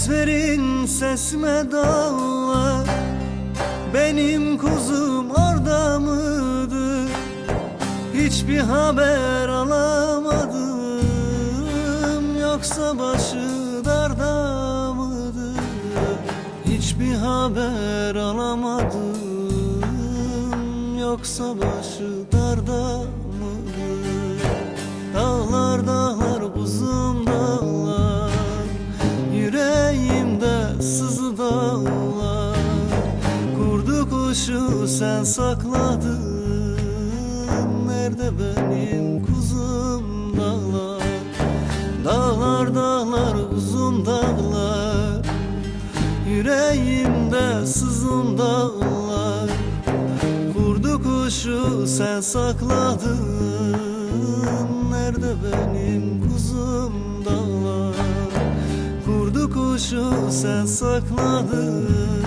Ses verin sesme dağlar. Benim kuzum orada mıdır? Hiçbir haber alamadım. Yoksa başı darda mıdır? Hiçbir haber alamadım. Yoksa başı darda mıdır kuşu sen sakladın. Nerede benim kuzum dağlar? Dağlar dağlar uzun dağlar. Yüreğimde sızın dağlar. Kurdu kuşu sen sakladın. Nerede benim kuzum dağlar? Kurdu kuşu sen sakladın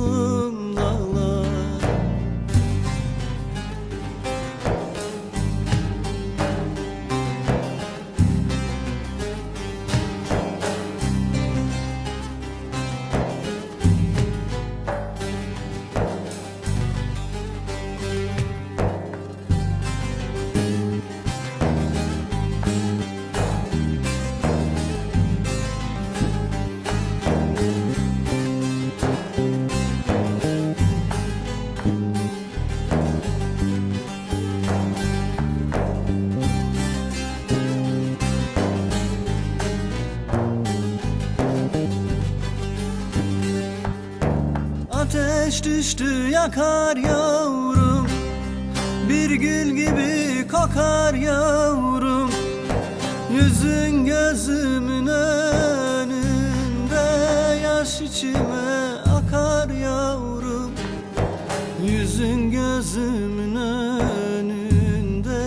benim Düştü yakar yavrum. Bir gül gibi kokar yavrum. Yüzün gözümün önünde Yaş içime akar yavrum. Yüzün gözümün önünde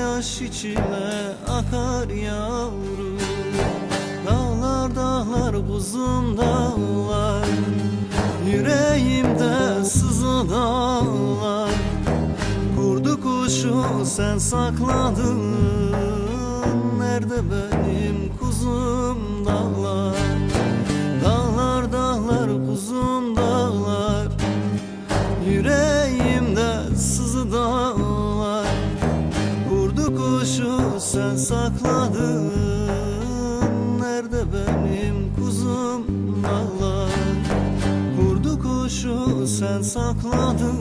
Yaş içime akar yavrum. Dağlar dağlar kuzum dağlar Yüreğimde sızı dağlar Kurdu kuşu sen sakladın. Nerede benim kuzum dağlar? Dağlar dağlar kuzum dağlar. Yüreğimde sızı dağlar. Kurdu kuşu sen sakladın kuşu sen sakladın.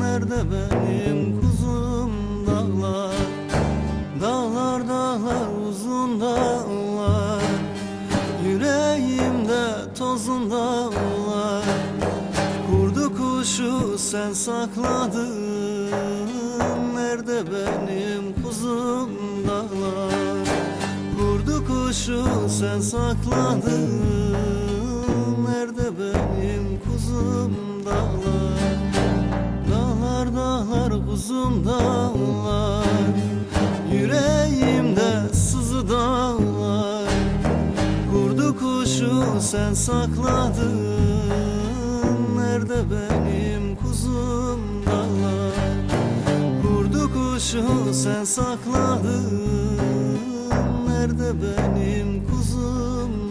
Nerede benim kuzum dağlar? Dağlar dağlar uzun dağlar. Yüreğimde tozun dağlar. Kurdu kuşu sen sakladın. Nerede benim kuzum dağlar? Kurdu kuşu sen sakladın kuzum dağlar Dağlar dağlar kuzum dağlar. Yüreğimde sızı dağlar Kurdu kuşu sen sakladın. Nerede benim kuzum dağlar? Kurdu kuşu sen sakladın. Nerede benim kuzum